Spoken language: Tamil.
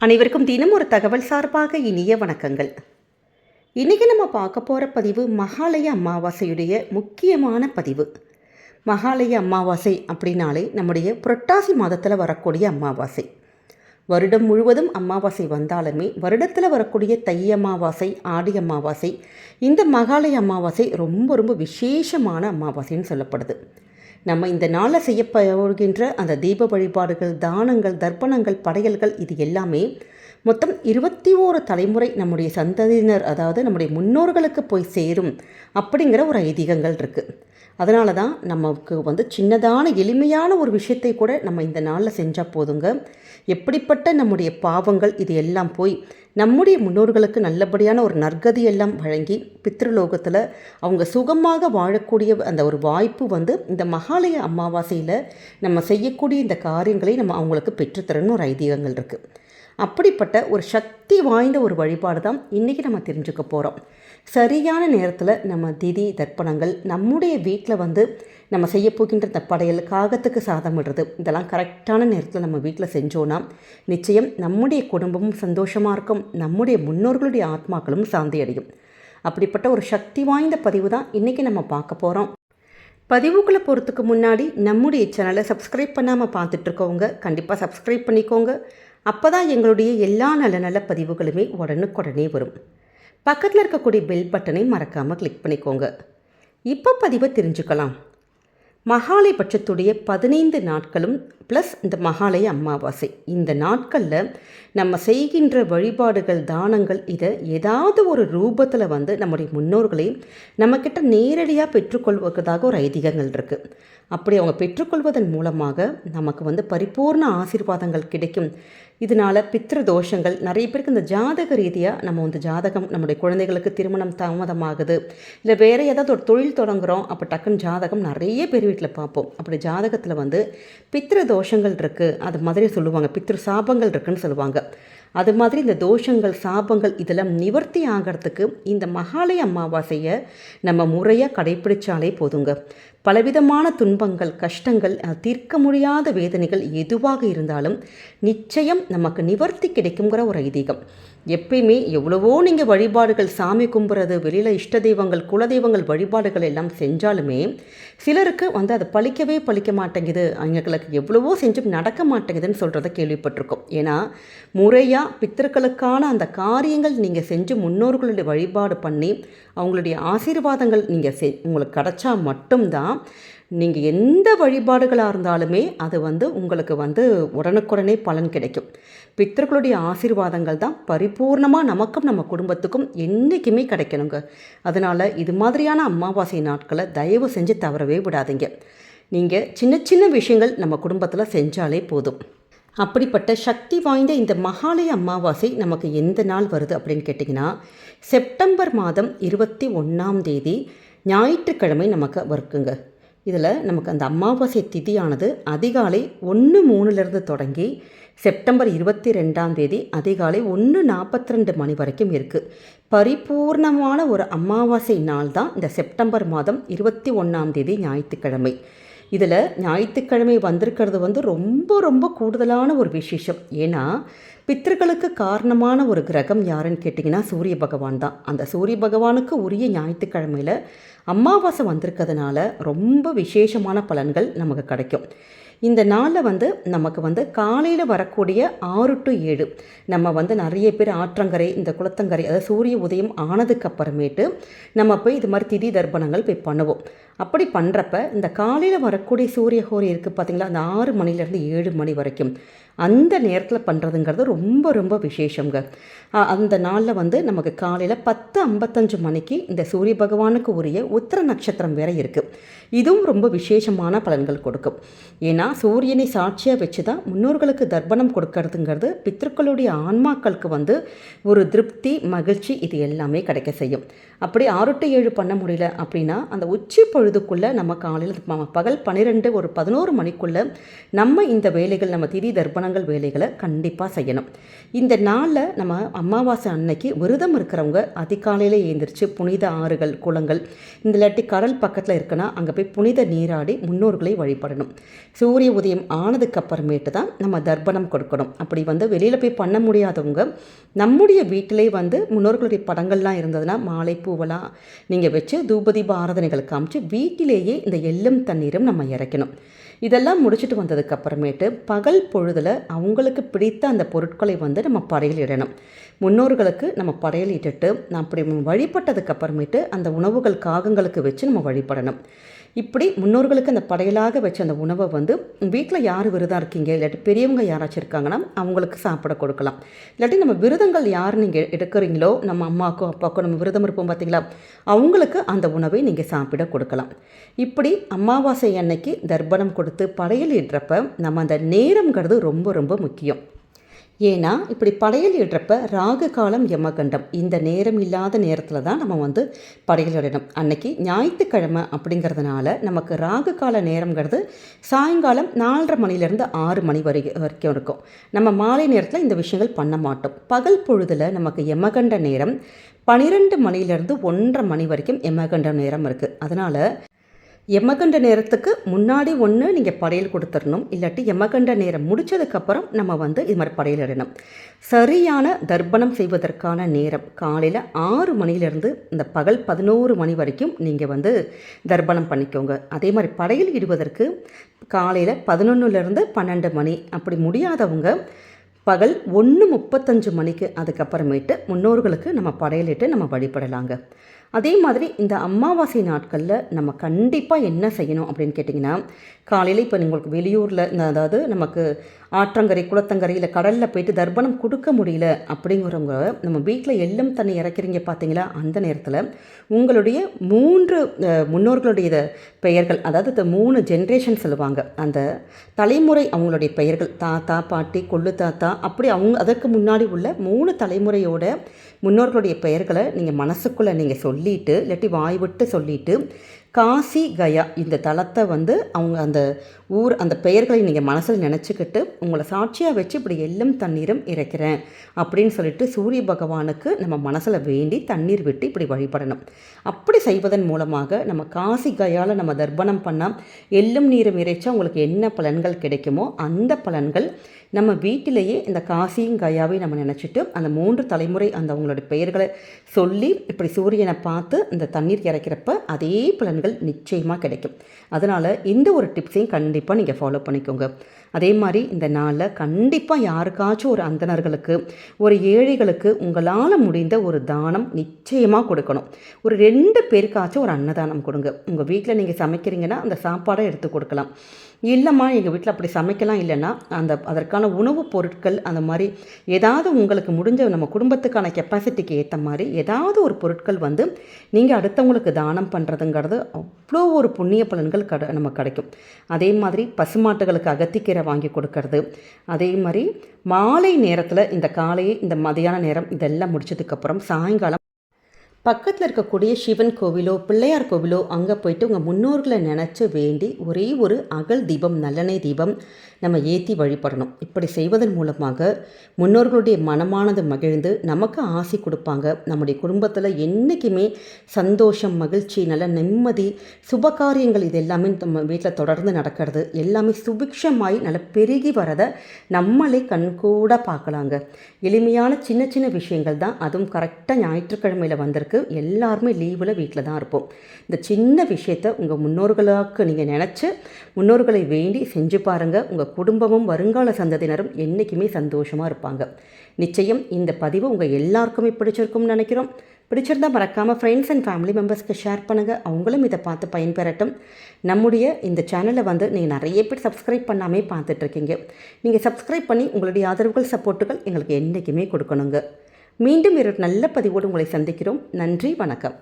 அனைவருக்கும் தினம் ஒரு தகவல் சார்பாக இனிய வணக்கங்கள். இன்றைக்கி நம்ம பார்க்க போகிற பதிவு மகாலய அமாவாசையுடைய முக்கியமான பதிவு. மகாலய அமாவாசை அப்படின்னாலே நம்முடைய புரட்டாசி மாதத்தில் வரக்கூடிய அமாவாசை. வருடம் முழுவதும் அமாவாசை வந்தாலுமே வருடத்தில் வரக்கூடிய தை அமாவாசை ஆடி அமாவாசை இந்த மகாலய அமாவாசை ரொம்ப ரொம்ப விசேஷமான அமாவாசைன்னு சொல்லப்படுது. நம்ம இந்த நாளில் செய்யப்படுகின்ற அந்த தீப வழிபாடுகள் தானங்கள் தர்ப்பணங்கள் படையல்கள் இது எல்லாமே மொத்தம் இருபத்தி ஓரு தலைமுறை நம்முடைய சந்ததியினர் அதாவது நம்முடைய முன்னோர்களுக்கு போய் சேரும் அப்படிங்கிற ஒரு ஐதீகங்கள் இருக்குது அதனால தான் நமக்கு வந்து சின்னதான எளிமையான ஒரு விஷயத்தை கூட நம்ம இந்த நாளில் செஞ்சால் போதுங்க. எப்படிப்பட்ட நம்முடைய பாவங்கள் இது எல்லாம் போய் நம்முடைய முன்னோர்களுக்கு நல்லபடியான ஒரு நற்கதி எல்லாம் வழங்கி பித்ருலோகத்தில் அவங்க சுகமாக வாழக்கூடிய அந்த ஒரு வாய்ப்பு வந்து இந்த மகாலய அமாவாசையில் நம்ம செய்யக்கூடிய இந்த காரியங்களை நம்ம அவங்களுக்கு பெற்றுத்தரணும் ஒரு ஐதீகங்கள் இருக்குது அப்படிப்பட்ட ஒரு சக்தி வாய்ந்த ஒரு வழிபாடு தான் இன்றைக்கி நம்ம தெரிஞ்சுக்க போகிறோம் சரியான நேரத்தில் நம்ம திதி தர்ப்பணங்கள் நம்முடைய வீட்டில் வந்து நம்ம செய்ய போகின்ற இந்த படையல் காகத்துக்கு சாதம் விடுறது இதெல்லாம் கரெக்டான நேரத்தில் நம்ம வீட்டில் செஞ்சோன்னா நிச்சயம் நம்முடைய குடும்பமும் சந்தோஷமாக இருக்கும் நம்முடைய முன்னோர்களுடைய ஆத்மாக்களும் சாந்தி அடையும். அப்படிப்பட்ட ஒரு சக்தி வாய்ந்த பதிவு தான் இன்றைக்கி நம்ம பார்க்க போகிறோம் பதிவுக்குள்ளே போகிறதுக்கு முன்னாடி நம்முடைய சேனலை சப்ஸ்கிரைப் பண்ணாமல் பார்த்துட்ருக்கவங்க கண்டிப்பாக சப்ஸ்கிரைப் பண்ணிக்கோங்க. அப்போ தான் எங்களுடைய எல்லா நல்ல நல்ல பதிவுகளுமே உடனுக்குடனே வரும். பக்கத்தில் இருக்கக்கூடிய பெல் பட்டனை மறக்காமல் கிளிக் பண்ணிக்கோங்க. இப்போ பதிவை தெரிஞ்சுக்கலாம். மகாலயபட்சத்துடைய பதினைந்து நாட்களும் ப்ளஸ் இந்த மகாலய அமாவாசை. இந்த நாட்களில் நம்ம செய்கின்ற வழிபாடுகள் தானங்கள் இதை ஏதாவது ஒரு ரூபத்தில் வந்து நம்முடைய முன்னோர்களை நம்மக்கிட்ட நேரடியாக பெற்றுக்கொள்வதாக ஒரு ஐதீகங்கள் இருக்குது அப்படி அவங்க பெற்றுக்கொள்வதன் மூலமாக நமக்கு வந்து பரிபூர்ண ஆசீர்வாதங்கள் கிடைக்கும். இதனால் பித்திரு தோஷங்கள் நிறைய பேருக்கு இந்த ஜாதக ரீதியாக நம்ம வந்து ஜாதகம் நம்முடைய குழந்தைகளுக்கு திருமணம் தாமதமாகுது. இல்லை வேறு ஏதாவது ஒரு தொழில் தொடங்குகிறோம் அப்போ டக்குன்னு ஜாதகம் நிறைய பேர் வீட்டில் பார்ப்போம். அப்படி ஜாதகத்தில் வந்து பித்திரு தோஷங்கள் இருக்குது அது மாதிரி சொல்லுவாங்க. பித்திரு சாபங்கள் இருக்குன்னு சொல்லுவாங்க. அது மாதிரி இந்த தோஷங்கள் சாபங்கள் இதெல்லாம் நிவர்த்தி ஆகிறதுக்கு இந்த மகாலய அமாவாசையை நம்ம முறையாக கடைப்பிடிச்சாலே போதுங்க. பலவிதமான துன்பங்கள் கஷ்டங்கள் தீர்க்க முடியாத வேதனைகள் எதுவாக இருந்தாலும் நிச்சயம் நமக்கு நிவர்த்தி கிடைக்குங்கிற ஒரு ஐதீகம். எப்பயுமே எவ்வளவோ நீங்கள் வழிபாடுகள் சாமி கும்புறது வெளியில் இஷ்ட தெய்வங்கள் குலதெய்வங்கள் வழிபாடுகள் எல்லாம் செஞ்சாலுமே சிலருக்கு வந்து அது பழிக்கவே பழிக்க மாட்டேங்குது. அவங்களுக்கு எவ்வளவோ செஞ்சும் நடக்க மாட்டேங்குதுன்னு சொல்கிறத கேள்விப்பட்டிருக்கோம். ஏன்னா முறையாக பித்தர்களுக்கான அந்த காரியங்கள் நீங்கள் செஞ்சு முன்னோர்களுடைய வழிபாடு பண்ணி அவங்களுடைய ஆசீர்வாதங்கள் நீங்கள் செ உங்களுக்கு கிடச்சா மட்டும்தான் நீங்கள் எந்த வழிபாடுகளாக இருந்தாலுமே அது வந்து உங்களுக்கு வந்து உடனுக்குடனே பலன் கிடைக்கும். பித்தர்களுடைய ஆசீர்வாதங்கள் தான் பரிபூர்ணமாக நமக்கும் நம்ம குடும்பத்துக்கும் என்றைக்குமே கிடைக்கணுங்க. அதனால் இது மாதிரியான அமாவாசை நாட்களை தயவு செஞ்சு தவறவே விடாதீங்க. நீங்கள் சின்ன சின்ன விஷயங்கள் நம்ம குடும்பத்தில் செஞ்சாலே போதும். அப்படிப்பட்ட சக்தி வாய்ந்த இந்த மகாலய அமாவாசை நமக்கு எந்த நாள் வருது அப்படின்னு கேட்டிங்கன்னா செப்டம்பர் மாதம் இருபத்தி ஒன்றாம் தேதி ஞாயிற்றுக்கிழமை நமக்கு வருக்குங்க. இதில் நமக்கு அந்த அமாவாசை திதியானது அதிகாலை ஒன்று மூணுலேருந்து தொடங்கி செப்டம்பர் இருபத்தி ரெண்டாம் தேதி அதிகாலை ஒன்று நாற்பத்தி ரெண்டு மணி வரைக்கும் இருக்குது பரிபூர்ணமான ஒரு அமாவாசை நாள் தான் இந்த செப்டம்பர் மாதம் இருபத்தி ஒன்றாம் தேதி ஞாயிற்றுக்கிழமை. இதில் ஞாயிற்றுக்கிழமை வந்திருக்கிறது வந்து ரொம்ப ரொம்ப கூடுதலான ஒரு விசேஷம். ஏன்னா பித்திருக்களுக்கு காரணமான ஒரு கிரகம் யாருன்னு கேட்டிங்கன்னா சூரிய பகவான் தான். அந்த சூரிய பகவானுக்கு உரிய ஞாயிற்றுக்கிழமையில் அமாவாசை வந்திருக்கிறதுனால ரொம்ப விசேஷமான பலன்கள் நமக்கு கிடைக்கும். இந்த நாளில் வந்து நமக்கு வந்து காலையில் வரக்கூடிய ஆறு டு ஏழு நம்ம வந்து நிறைய பேர் ஆற்றங்கரை இந்த குளத்தங்கரை அதாவது சூரிய உதயம் ஆனதுக்கு அப்புறமேட்டு நம்ம போய் இது மாதிரி திதி தர்ப்பணங்கள் போய் பண்ணுவோம். அப்படி பண்ணுறப்ப இந்த காலையில் வரக்கூடிய சூரிய ஹோரி இருக்குது பார்த்திங்களா அந்த ஆறு மணிலேருந்து ஏழு மணி வரைக்கும். அந்த நேரத்தில் பண்ணுறதுங்கிறது ரொம்ப ரொம்ப விசேஷங்க அந்த நாளில் வந்து நமக்கு காலையில் பத்து ஐம்பத்தஞ்சு மணிக்கு இந்த சூரிய பகவானுக்கு உரிய உத்தர நட்சத்திரம் வேற இருக்குது இதுவும் ரொம்ப விசேஷமான பலன்கள் கொடுக்கும். ஏன்னா சூரியனை சாட்சியாக வச்சு தான் முன்னோர்களுக்கு தர்ப்பணம் கொடுக்கறதுங்கிறது பித்திருக்களுடைய ஆன்மாக்களுக்கு வந்து ஒரு திருப்தி மகிழ்ச்சி இது எல்லாமே கிடைக்க செய்யும். அப்படி ஆறு டு ஏழு பண்ண முடியல அப்படின்னா அந்த உச்சி பொழுதுக்குள்ளே நம்ம காலையில் பகல் பன்னிரெண்டு ஒரு பதினோரு மணிக்குள்ளே நம்ம இந்த வேலைகள் நம்ம திதி தானங்கள் வேலைகளை கண்டிப்பாக செய்யணும். இந்த நாளில் நம்ம அமாவாசை அன்னைக்கு விரதம் இருக்கிறவங்க அதிகாலையில் எழுந்திரிச்சு புனித ஆறுகள் குளங்கள் இந்த இல்லாட்டி கடல் பக்கத்தில் இருக்குன்னா அங்கே போய் புனித நீராடி முன்னோர்களை வழிபடணும். சூரிய உதயம் ஆனதுக்கு அப்புறமேட்டு தான் நம்ம தர்ப்பணம் கொடுக்கணும். அப்படி வந்து வெளியில் போய் பண்ண முடியாதவங்க நம்முடைய வீட்டிலே வந்து முன்னோர்களுடைய படங்கள்லாம் இருந்ததுன்னா மாலை பூவெல்லாம் நீங்கள் வச்சு தூபதீப ஆராதனைகளை காமிச்சு வீட்டிலேயே இந்த எள்ளும் தண்ணீரும் நம்ம இறக்கணும். இதெல்லாம் முடிச்சுட்டு வந்ததுக்கு அப்புறமேட்டு பகல் பொழுதில் அவங்களுக்கு பிடித்த அந்த பொருட்களை வந்து நம்ம படையில் இடணும். முன்னோர்களுக்கு நம்ம படையல் இட்டுட்டு அப்படி வழிபட்டதுக்கு அப்புறமேட்டு அந்த உணவுகள் காகங்களுக்கு வச்சு நம்ம வழிபடணும். இப்படி முன்னோர்களுக்கு அந்த படையலாக வச்ச அந்த உணவை வந்து வீட்டில் யார் விரதம் இருக்கீங்க? இல்லாட்டி பெரியவங்க யாராச்சும் இருக்காங்கன்னா அவங்களுக்கு சாப்பிட கொடுக்கலாம். இல்லாட்டி நம்ம விரதங்கள் யார் நீங்கள் எடுக்கிறீங்களோ நம்ம அம்மாக்கோ அப்பாக்கோ நம்ம விரதம் இருப்போம் பார்த்தீங்களா அவங்களுக்கு அந்த உணவை நீங்கள் சாப்பிட கொடுக்கலாம். இப்படி அமாவாசை அன்னைக்கு தர்ப்பணம் கொடுத்து படையல் இடுறப்ப நம்ம அந்த நேரங்கிறது ரொம்ப ரொம்ப முக்கியம். ஏன்னா இப்படி படையல் இடுறப்ப ராகு காலம் யமகண்டம். இந்த நேரம் இல்லாத நேரத்தில் தான் நம்ம வந்து படையல் இடணும். அன்னைக்கு ஞாயிற்றுக்கிழமை அப்படிங்கிறதுனால நமக்கு ராகு கால நேரங்கிறது சாயங்காலம் நாலரை மணிலேருந்து ஆறு மணி வரை வரைக்கும் இருக்கும். நம்ம மாலை நேரத்தில் இந்த விஷயங்கள் பண்ண மாட்டோம். பகல் பொழுதில் நமக்கு யமகண்ட நேரம் பனிரெண்டு மணிலேருந்து ஒன்றரை மணி வரைக்கும் யமகண்ட நேரம் இருக்குது அதனால் எமகண்ட நேரத்துக்கு முன்னாடி ஒன்று நீங்கள் படையல் கொடுத்துடணும். இல்லாட்டி எமகண்ட நேரம் முடித்ததுக்கப்புறம் நம்ம வந்து இது மாதிரி படையல் இடணும். சரியான தர்ப்பணம் செய்வதற்கான நேரம். காலையில் ஆறு மணிலேருந்து இந்த பகல் பதினோரு மணி வரைக்கும் நீங்கள் வந்து தர்ப்பணம் பண்ணிக்கோங்க. அதே மாதிரி படையல் இடுவதற்கு காலையில் பதினொன்றுலேருந்து பன்னெண்டு மணி அப்படி முடியாதவங்க பகல் ஒன்று முப்பத்தஞ்சு மணிக்கு அதுக்கப்புறமேட்டு முன்னோர்களுக்கு நம்ம படையலிட்டு நம்ம வழிபடலாங்க. அதே மாதிரி இந்த அமாவாசை நாட்களில் நம்ம கண்டிப்பாக என்ன செய்யணும் அப்படின்னு கேட்டிங்கன்னா காலையில் இப்போ உங்களுக்கு வெளியூரில் அதாவது நமக்கு ஆற்றங்கரை குளத்தங்கரை இல்லை கடலில் போயிட்டு தர்ப்பணம் கொடுக்க முடியல அப்படிங்கிறவங்க நம்ம வீட்டில் எல்லும் தண்ணி இறக்கிறீங்க பார்த்தீங்களா அந்த நேரத்தில் உங்களுடைய மூன்று முன்னோர்களுடைய பெயர்கள் அதாவது இந்த மூணு ஜென்ரேஷன் சொல்லுவாங்க. அந்த தலைமுறை அவங்களுடைய பெயர்கள் தாத்தா பாட்டி கொள்ளு தாத்தா அப்படி அவங்க அதற்கு முன்னாடி உள்ள மூணு தலைமுறையோட முன்னோர்களுடைய பெயர்களை நீங்கள் மனசுக்குள்ளே நீங்கள் சொல்லிவிட்டு இல்லாட்டி வாய் விட்டு சொல்லிவிட்டு காசி கயா இந்த தலத்தை வந்து அவங்க அந்த ஊர் அந்த பெயர்களை நீங்கள் மனசில் நினச்சிக்கிட்டு உங்களை சாட்சியாக வச்சு இப்படி எல்லும் தண்ணீரும் இறைக்கிறேன் அப்படின்னு சொல்லிட்டு சூரிய பகவானுக்கு நம்ம மனசில் வேண்டி தண்ணீர் விட்டு இப்படி வழிபடணும். அப்படி செய்வதன் மூலமாக நம்ம காசி கயாவில் நம்ம தர்ப்பணம் பண்ணால் எல்லும் நீரும் இறைச்சா உங்களுக்கு என்ன பலன்கள் கிடைக்குமோ அந்த பலன்கள் நம்ம வீட்டிலேயே இந்த காசியும் கயாவையும் நம்ம நினச்சிட்டு அந்த மூன்று தலைமுறை அந்த அவங்களோட பெயர்களை சொல்லி இப்படி சூரியனை பார்த்து இந்த தண்ணீர் இறைக்கிறப்ப அதே பலன்கள் நிச்சயமாக கிடைக்கும். அதனால் இந்த ஒரு டிப்ஸையும் கண்டிப்பாக நீங்கள் ஃபாலோ பண்ணிக்கோங்க. அதே மாதிரி இந்த நாளில் கண்டிப்பாக யாருக்காச்சும் ஒரு அந்தனர்களுக்கு ஒரு ஏழைகளுக்கு உங்களால் முடிந்த ஒரு தானம் நிச்சயமாக கொடுக்கணும். ஒரு ரெண்டு பேருக்காச்சும் ஒரு அன்னதானம் கொடுங்க. உங்கள் வீட்டில் நீங்கள் சமைக்கிறீங்கன்னா அந்த சாப்பாடை எடுத்து கொடுக்கலாம். இல்லைம்மா எங்கள் வீட்டில் அப்படி சமைக்கலாம் இல்லைன்னா அந்த அதற்கான உணவுப் பொருட்கள் அந்த மாதிரி ஏதாவது உங்களுக்கு முடிஞ்ச நம்ம குடும்பத்துக்கான கெப்பாசிட்டிக்கு ஏற்ற மாதிரி ஏதாவது ஒரு பொருட்கள் வந்து நீங்கள் அடுத்தவங்களுக்கு தானம் பண்ணுறதுங்கிறது அவ்வளோ ஒரு புண்ணிய பலன்கள் கட நம்ம கிடைக்கும். அதே மாதிரி பசுமாட்டுகளுக்கு அகத்திக்கிற வாங்கி கொடுக்கறது. அதே மாதிரி மாலை நேரத்தில் இந்த காலையை இந்த மதியான நேரம் இதெல்லாம் முடிச்சதுக்கப்புறம் சாயங்காலம் பக்கத்தில் இருக்கக்கூடிய சிவன் கோவிலோ பிள்ளையார் கோவிலோ அங்கே போயிட்டு உங்கள் முன்னோர்களை நினச்சி வேண்டி ஒரே ஒரு அகல் தீபம் நல்லெண்ணெய் தீபம் நம்ம ஏற்றி வழிபடணும். இப்படி செய்வதன் மூலமாக முன்னோர்களுடைய மனமானது மகிழ்ந்து நமக்கு ஆசை கொடுப்பாங்க. நம்முடைய குடும்பத்தில் என்றைக்குமே சந்தோஷம் மகிழ்ச்சி நல்ல நிம்மதி சுபகாரியங்கள் இது எல்லாமே நம்ம வீட்டில் தொடர்ந்து நடக்கிறது. எல்லாமே சுபிக்ஷமாய் நல்ல பெருகி வரதை நம்மளே கண்கூட பார்க்கலாங்க. எளிமையான சின்ன சின்ன விஷயங்கள் தான். அதுவும் கரெக்டாக ஞாயிற்றுக்கிழமையில் வந்திருக்கு. எல்லாருமே லீவில் வீட்டில் தான் இருப்போம். இந்த சின்ன விஷயத்தை உங்கள் முன்னோர்களுக்கு நீங்கள் நினச்சி முன்னோர்களை வேண்டி செஞ்சு பாருங்கள் உங்கள் குடும்பமும் வருங்கால சந்ததியினரும் என்றைக்குமே சந்தோஷமாக இருப்பாங்க. நிச்சயம் இந்த பதிவு உங்கள் எல்லாருக்குமே பிடிச்சிருக்கும்னு நினைக்கிறோம். பிடிச்சிருந்தா மறக்காமல் ஃப்ரெண்ட்ஸ் அண்ட் ஃபேமிலி மெம்பர்ஸ்க்கு ஷேர் பண்ணுங்கள் அவங்களும் இதை பார்த்து பயன்பெறட்டும். நம்முடைய இந்த சேனலை வந்து நீங்கள் நிறைய பேர் சப்ஸ்கிரைப் பண்ணாமே பார்த்துட்ருக்கீங்க நீங்கள் சப்ஸ்கிரைப் பண்ணி உங்களுடைய ஆதரவுகள் சப்போர்ட்டுகள் எங்களுக்கு என்றைக்குமே கொடுக்கணுங்க. மீண்டும் ஒரு நல்ல பதிவோடு உங்களை சந்திக்கிறோம். நன்றி வணக்கம்.